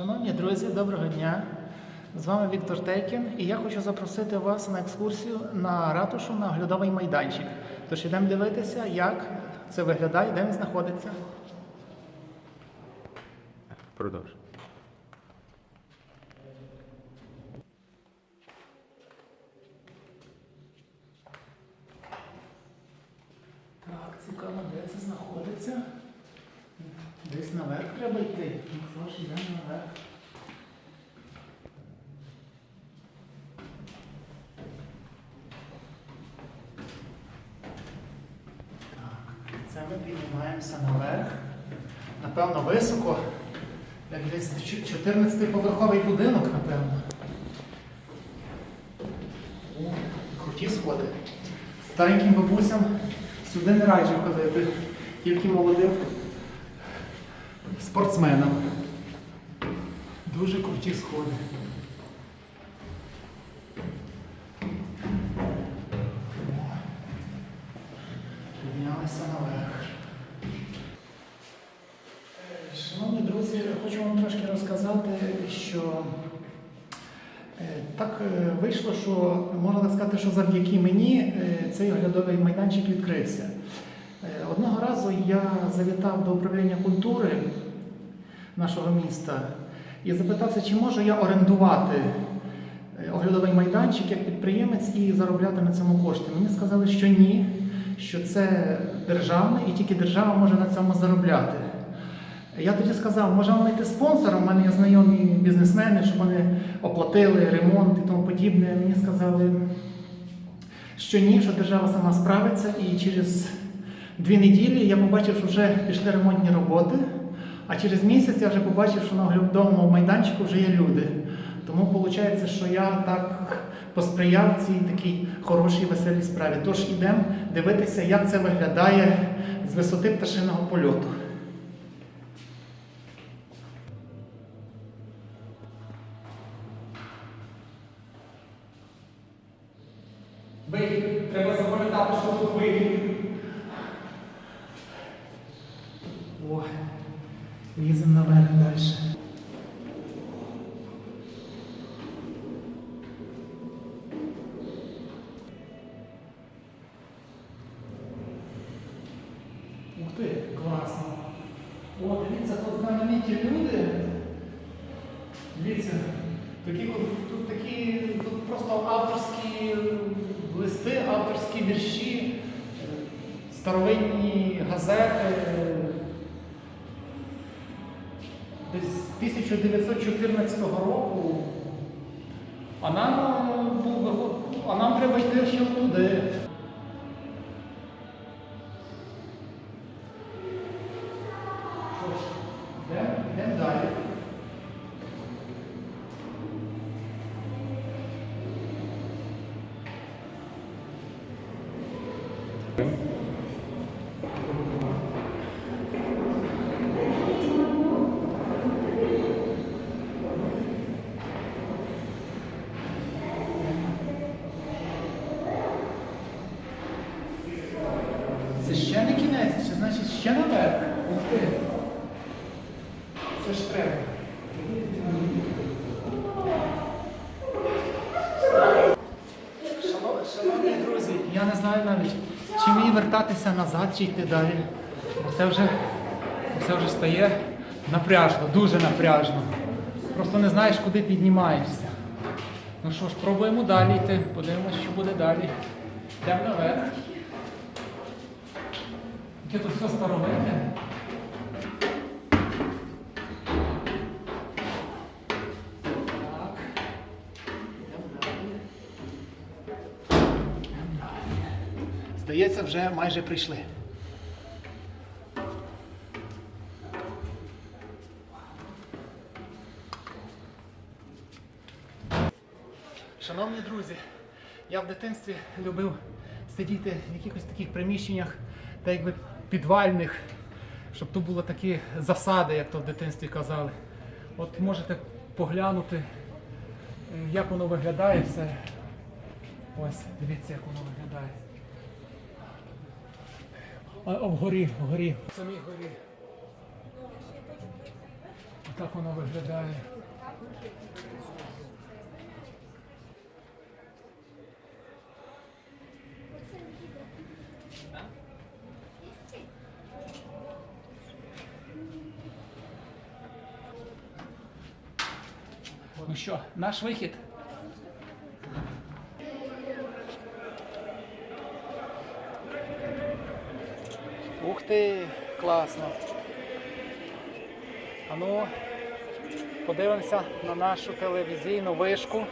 Шановні друзі, доброго дня! З вами Віктор Тейкін, і я хочу запросити вас на екскурсію на ратушу на оглядовий майданчик. Тож йдемо дивитися, як це виглядає, де він знаходиться. Продовж. Так, цікаво, де це знаходиться. Наверх треба йти. Ну що ж, йдемо наверх. Так, це ми піднімаємося наверх. Напевно, високо. Як десь 14-поверховий будинок, напевно. О, круті сходи. Стареньким бабусям сюди не раджу ходити, тільки молодим спортсменам. Дуже круті сходи. Піднялися наверх. Шановні друзі, хочу вам трошки розказати, що Е, Так е, вийшло, що можна сказати, що завдяки мені е, цей оглядовий майданчик відкрився. Одного разу я завітав до управління культури нашого міста і запитався, чи можу я орендувати е, оглядовий майданчик як підприємець і заробляти на цьому кошти. Мені сказали, що ні, що це державне і тільки держава може на цьому заробляти. Я тоді сказав, може знайти спонсора, у мене є знайомі бізнесмени, щоб вони оплатили ремонт і тому подібне. Мені сказали, що ні, що держава сама справиться, і через дві неділі я побачив, що вже пішли ремонтні роботи, а через місяць я вже побачив, що на оглядовому майданчику вже є люди. Тому виходить, що я так посприяв цій такій хорошій веселій справі. Тож ідемо дивитися, як це виглядає з висоти пташиного польоту. Вихід. Треба запам'ятати, що тут вихід. О, ліземо наверх далі. Ух ти, класно. О, дивіться, тут знамениті люди. Дивіться, такі, тут такі, тут просто авторські листи, авторські вірші, старовинні газети. Десь з 1914 року. А нам, е, був а нам треба йти ще туди. Що ж, йдемо, йдемо далі. Це ще не кінець, це значить ще наверх. Ух ти. Це ж треба. Шановні друзі, я не знаю навіть, чи мені вертатися назад, чи йти далі. Це вже, це вже стає напряжно, дуже напряжно. Просто не знаєш, куди піднімаєшся. Ну що ж, пробуємо далі йти, подивимось, що буде далі. Йдемо наверх. Яке тут все старовинне. Так. Здається, вже майже прийшли. Шановні друзі, я в дитинстві любив сидіти в якихось таких приміщеннях, та якби підвальних, щоб тут були такі засади, як то в дитинстві казали. От можете поглянути, як воно виглядає все. Ось, дивіться, як воно виглядає. А, вгорі, вгорі, в самій горі. Так воно виглядає. Ну що, наш вихід? Ух ти, класно. А ну, подивимося на нашу телевізійну вишку.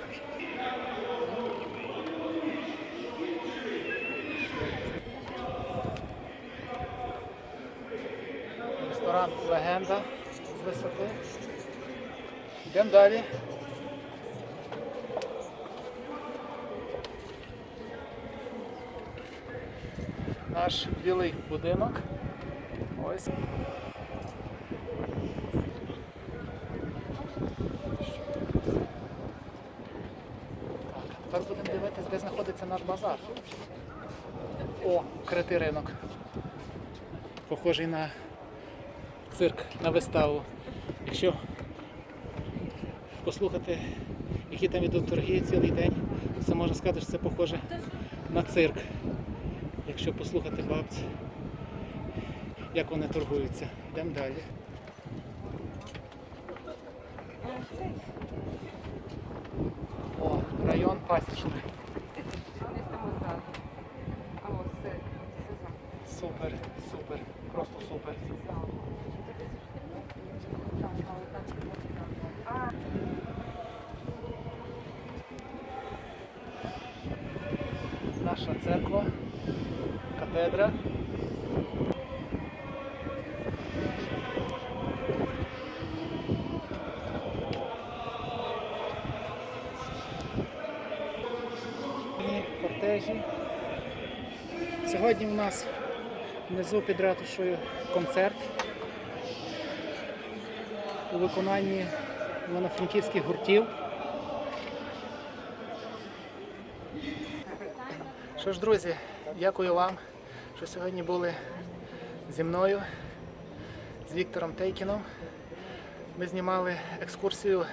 Ресторан Легенда з висоти. Йдемо далі. Наш білий будинок. Ось. Так, тепер будемо дивитися, де знаходиться наш базар. О, критий ринок. Похожий на цирк, на виставу. Якщо послухати, які там ідуть торги цілий день, то це можна сказати, що це похоже на цирк. Якщо послухати бабці, як вони торгуються. Йдемо далі. О, район пасічний. Супер, супер, просто супер. Там, але так. А, Наша церква, катедра. Кортежі. Сьогодні у нас внизу під ратушою концерт у виконанні івано-франківських гуртів. Що ж, друзі, дякую вам, що сьогодні були зі мною, з Віктором Тейкіном. Ми знімали екскурсію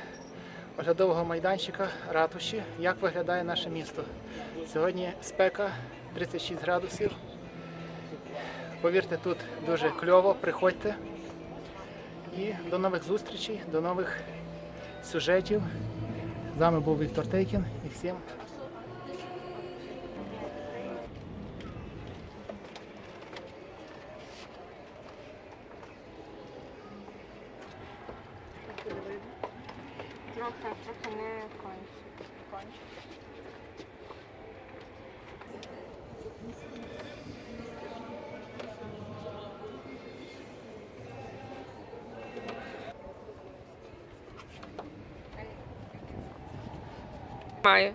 оглядового майданчика ратуші, як виглядає наше місто. Сьогодні спека 36 градусів. Повірте, тут дуже кльово, приходьте. І до нових зустрічей, до нових сюжетів. З вами був Віктор Тейкін і всім трохи, трохи не. Конче. Має.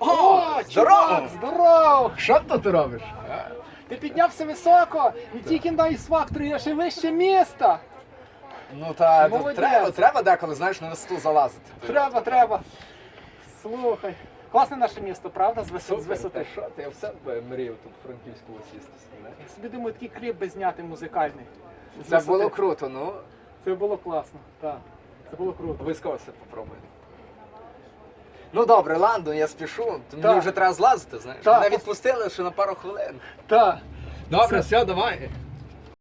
О, здорово! чувак, здоров! Що то ти робиш? Ти піднявся високо, не тільки на Ікс-факторі, а ще вище міста. Ну та Молодець. треба, треба деколи, знаєш, на висоту залазити. Треба, треба. Слухай. Класне наше місто, правда? З, висо- з висоти. та що ти? Я все б мріяв тут в Франківську сісти. Я собі думаю, такий кліп би зняти музикальний. З Це висоти. було круто, ну Це було класно, так. Це було круто. обов'язково все попробуй. Ну добре, ладно, я спішу, то Так. вже треба злазити, знаєш. Так. Мене відпустили ще на пару хвилин. Так. Добре, все, давай.